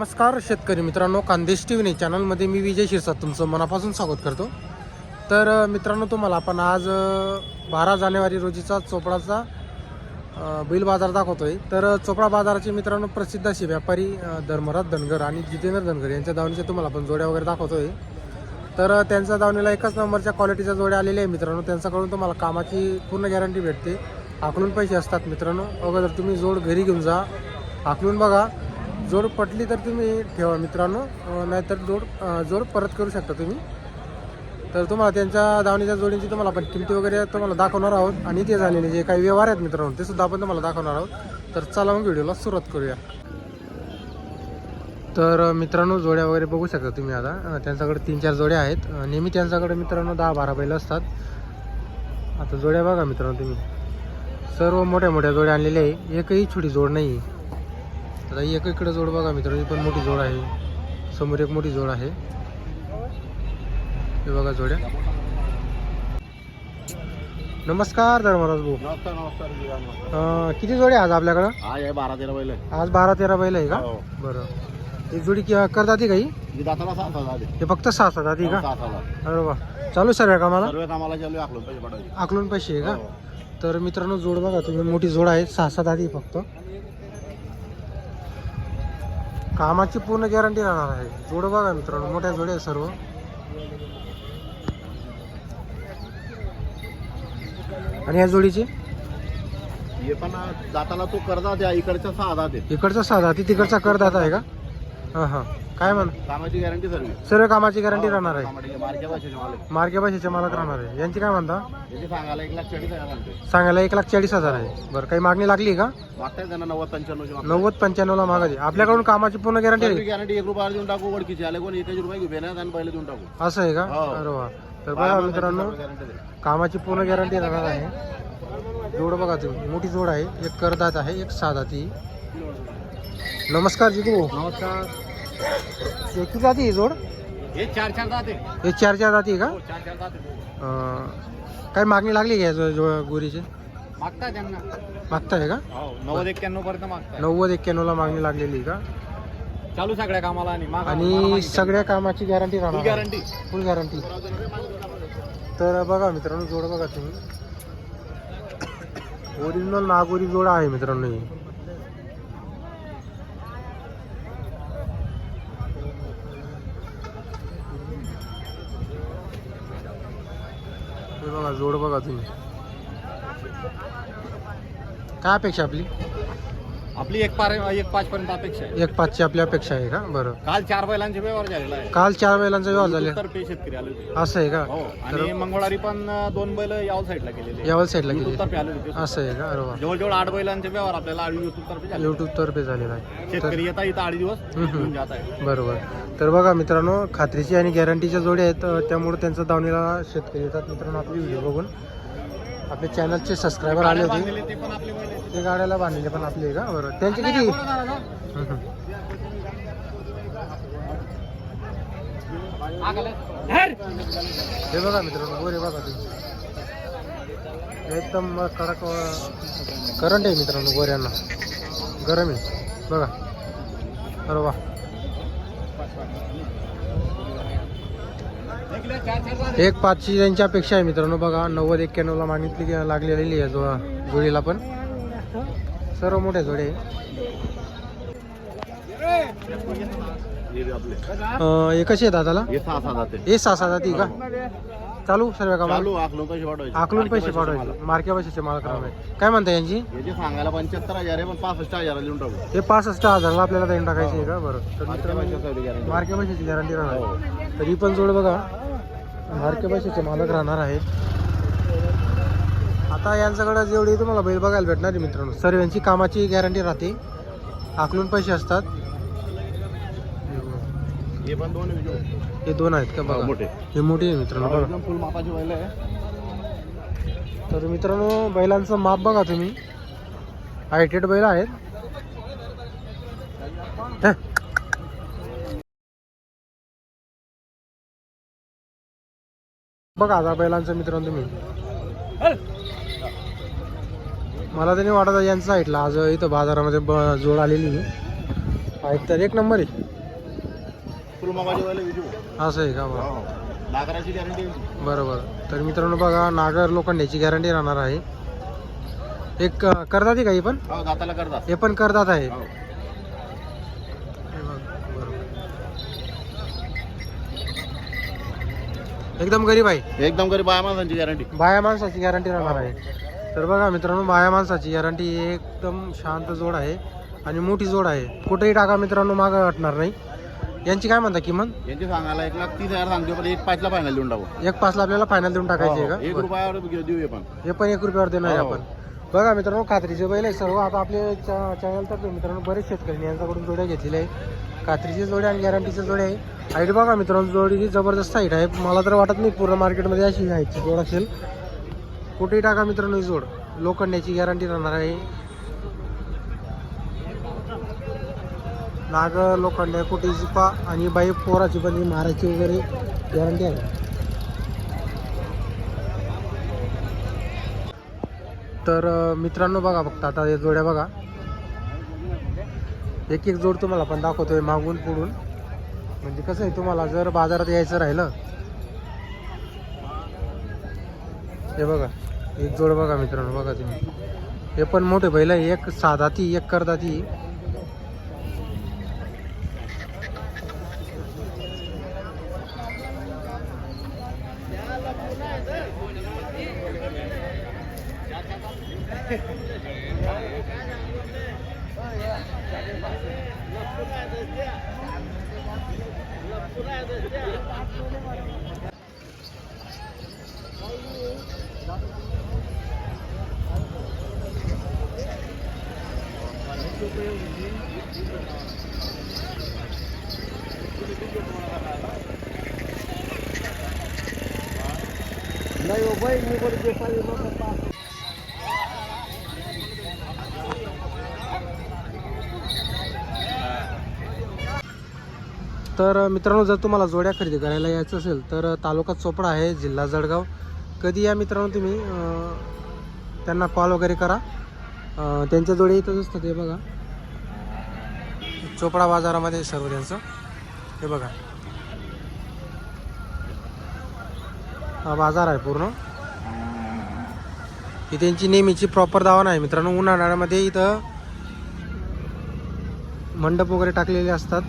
नमस्कार शेतकरी मित्रांनो खानदेश टी व्ही चॅनलमध्ये मी विजय शिरसाट तुमचं मनापासून स्वागत करतो. तर मित्रांनो तुम्हाला आपण आज बारा जानेवारी रोजीचा चोपडाचा बैल बाजार दाखवतोय. तर चोपडा बाजाराचे मित्रांनो प्रसिद्ध असे व्यापारी धर्मराज धनगर आणि जितेंद्र धनगर यांच्या दावणीच्या तुम्हाला आपण जोड्या वगैरे दाखवतोय. तर त्यांच्या दावणीला एकाच नंबरच्या क्वालिटीच्या जोड्या आलेल्या आहे मित्रांनो. त्यांच्याकडून तुम्हाला कामाची पूर्ण गॅरंटी भेटते. आकलून पैसे असतात मित्रांनो. अगोदर तुम्ही जोड घरी घेऊन जा. आकलून बघा. जोड पटली तर तुम्ही ठेवा मित्रांनो. नाहीतर जोड जोड परत करू शकता तुम्ही. तर तुम्हाला त्यांच्या दावणीच्या जोडींची तुम्हाला आपण किमती वगैरे तुम्हाला दाखवणार आहोत. आणि ते झालेले जे काही व्यवहार आहेत मित्रांनो ते सुद्धा आपण तुम्हाला दाखवणार आहोत. तर चला मग व्हिडिओला सुरुवात करूया. तर मित्रांनो जोड्या वगैरे बघू शकता तुम्ही आता. त्यांच्याकडे तीन चार जोड्या आहेत. नेहमी त्यांच्याकडे मित्रांनो दहा बारा बैल असतात. आता जोड्या बघा मित्रांनो तुम्ही. सर्व मोठ्या मोठ्या जोड्या आणलेल्या आहे. एकही छोटी जोड नाही आहे आता एक इकडे जोड बघा मित्रांनो ही पण मोठी जोड आहे. समोर एक मोठी जोड आहे. हे बघा जोड्या. नमस्कार धर्मराज भाऊ. नमस्कार अं, किती जोड्या आज आपल्याकडं? हा बारा तेरा बैल आहे. आज बारा तेरा बैल आहे का? हो. बरं. एक जोडी कि- करतात काही? मी दाताला हे फक्त सहा सात आधी का? अरे वा. चालू सर्व कामाला? सर्व कामाला चालू आहे आखलून पैसे पडायचे आकलून पैसे आहे का? हो. तर मित्रांनो जोड बघा तुम्ही मोठी जोड आहे. सहा सात आधी फक्त. कामाची पूर्ण गॅरंटी राहणार आहे. जोड बघा मित्रांनो मोठ्या जोड्या आहे सर्व. आणि या जोडीची? हे पण दाताला तो कर्जा द्या इकडच्या सहा हजार दे इकडचा साधा ती तिकडचा करदाता आहे का? हां हां. काय म्हण? कामाची गॅरंटी सर्व सर्व कामाची गॅरंटी राहणार आहे. मार्के भाषेचे मालक. मार्के भाषेचे मालक राहणार आहे. यांची काय म्हणता? याची सांगायला एक लाख चाळीस हजार सांगायला एक लाख चाळीस हजार आहे. बरं काही मागणी लागली का? मागताय त्यांना नव्वद पंच्याण्णवची नव्वद पंच्याण्णवला मागायची. आपल्याकडून कामाची पूर्ण गॅरंटी आहे. गॅरंटी एक रुपया देऊन टाकू ओळखीचे आले कोणी एकच रुपये घेऊन येणार आणि पहिले देऊन टाकू. असं आहे का? हो. अरे वा. तर बघा मित्रांनो गॅरंटी कामाची पूर्ण गॅरंटी राहणार आहे. जोड बघा तुम्ही. मोठी जोड आहे. एक करदात आहे एक साधा ती नमस्कार. जितू नमस्कार. हे किती जाती ही जोड? हे चार चार जाते. हे चार चार जाती का? हो चार चार जाते. अं, काय मागणी लागली का या जो- जो गोरीची? मागताय त्यांना. मागताय का? हो नव्वद एक्क्याण्णव पर्यंत मागताय. नव्वद एक्क्याण्णवला मागणी लागलेली का? चालू सगळ्या कामाला आणि मागा-. सगळ्या कामाची गॅरंटी राहणार गॅरंटी. फुल गॅरंटी. तर बघा मित्रांनो जोड बघा तुम्ही. ओरिजिनल नागोरी जोड आहे मित्रांनो ही. बघा जोड बघा तुम्ही. काय अपेक्षा आपली? आपली एक पार एक पाच पर्यंत अपेक्षा आहे. एक पाचची आपली अपेक्षा आहे का? बरं. काल चार बैलांचे व्यवहार झालेला आहे. काल चार बैलांचा व्यवहार झाले. शेतकरी आले होते. असं आहे का? हो. आणि मंगळवारी पण दोन बैल याव साईडला गेलेले यावल साईडला गेली तर्फे आले होते. असं आहे का? वा. जवळजवळ आठ बैलांचे व्यवहार आपल्याला युट्यूब तर्फे झाले. युट्यूब तर्फे झालेला आहे. शेतकरी येता इथं आठ दिवस हम्म, हम्म. घेऊन जात आहे बरोबर. तर बघा मित्रांनो खात्रीची आणि गॅरंटीच्या जोड्या आहेत त्यामुळे त्यांचं दावणीला शेतकरी येतात मित्रांनो. आपली व्हिडिओ बघून. आपले चॅनलचे सबस्क्रायबर आले होते. ते गाड्याला बांधलेले पण आपले आहे का? बरोबर त्यांचे किती. हे बघा मित्रांनो गोरे बघा तुम्ही. एकदम कडक करंट आहे मित्रांनो गोऱ्यांना गरम आहे. बघा. जाते. एक पाचची त्यांची अपेक्षा आहे मित्रांनो. बघा नव्वद एक्क्याण्णवला मागितली की लागलेली आहे जो जोडीला पण. सर्व मोठ्या जोडे. हे हे कशी आहे दादाला? हे सहा सहा जाते हे का? चालू सर्व पैसे पाठवायचे. आकलून पैसे मार्के पाठवायचे. मार्क्या पैशाचे मालक राहणार काय म्हणता यांची? सांगायला पंच्याहत्तर हजार पण पासष्ट हजार लिहून टाकू. हे पासष्ट हजारला आपल्याला देऊन टाकायचे आहे का? बरं. मार्के. मार्के पैशाची गॅरंटी राहणार. तरी पण जोड बघा. मार्के पैशाचे मालक राहणार आहेत. आता यांच्याकडे जेवढी तुम्हाला बैल बघायला भेटणार आहे मित्रांनो सर्वांची कामाची गॅरंटी राहते. आकलून पैसे असतात. हे पण दोन हे दोन आहेत का बघा. मोठे. हे मोठी आहे मित्रांनो बघा. फुल मापाची बैल आहे. तर मित्रांनो बैलांचं माप बघा तुम्ही. हायटेड बैल आहेत. बघा आता बैलांचं मित्रांनो तुम्ही. मला तरी वाटत आहे यांचं साईडला आज इथं बाजारामध्ये ब जोड आलेली आहे. आहेत तर एक नंबर आहे. असं आहे का बरं हो. गॅरंटी बरोबर. तर मित्रांनो बघा नागर लोखंडाची गॅरंटी राहणार आहे. एक अं, करदात आहे का ही पण? हो करतात. हे पण करदात आहे हो हे बघ, बरोबर. एकदम गरीब आहे. एकदम गरीब बाया माणसांची गॅरंटी बाया माणसाची गॅरंटी राहणार आहे. तर बघा मित्रांनो बाया माणसाची गॅरंटी एकदम शांत जोड आहे आणि मोठी जोड आहे. कुठेही टाका मित्रांनो मागं वाटणार नाही. यांची काय म्हणता किंमत? यांची सांगायला एक लाख तीस हजार सांगतो पण एक पाचला फायनल देऊन टाकू. एक पाचला आपल्याला फायनल देऊन टाकायची आहे हो, एक का रुपयावर घेऊ- देऊ हे पण. हे पण एक रुपयावर देणार आहे हो. आपण. बघा मित्रांनो कात्रीचे बैल आहे सर्व. आता आपले चॅनल तर मित्रांनो बरेच शेतकऱ्यांनी यांच्याकडून जोड्या घेतलेल्या आहे कात्रीची जोडे आणि गॅरंटीचे जोडे आहे. हाईट बघा मित्रांनो जोडीची जबरदस्त हाईट आहे. मला तर वाटत नाही पूर्ण मार्केटमध्ये अशी हाईटची जोड असेल. कुठेही टाका मित्रांनो ही जोड. लोखंडाची गॅरंटी राहणार आहे. नाग लोखंड कुठेची पा आणि बाई पोराची पण ही मारायची वगैरे गॅरंटी आहे. तर मित्रांनो बघा फक्त आता हे जोड्या बघा. एक एक जोड तुम्हाला पण दाखवतोय मागून पुढून. म्हणजे कसं आहे तुम्हाला जर बाजारात यायचं राहिलं हे बघा एक जोड बघा मित्रांनो बघा तुम्ही. हे पण मोठे बैल आहे एक साधाती एक करदाती Daí eu venho e vou lhe deixar ele não para तर मित्रांनो जर तुम्हाला जोड्या खरेदी करायला यायचं असेल तर तालुका चोपडा आहे जिल्हा जळगाव. कधी या मित्रांनो तुम्ही त्यांना कॉल वगैरे करा. त्यांच्या जोड्या इथंच असतात हे बघा. चोपडा बाजारामध्ये सर्व त्यांचं. हे बघा. हा बाजार आहे पूर्ण. ही त्यांची नेहमीची प्रॉपर दावा नाही मित्रांनो. उन्हाळ्यामध्ये इथं मंडप वगैरे टाकलेले असतात.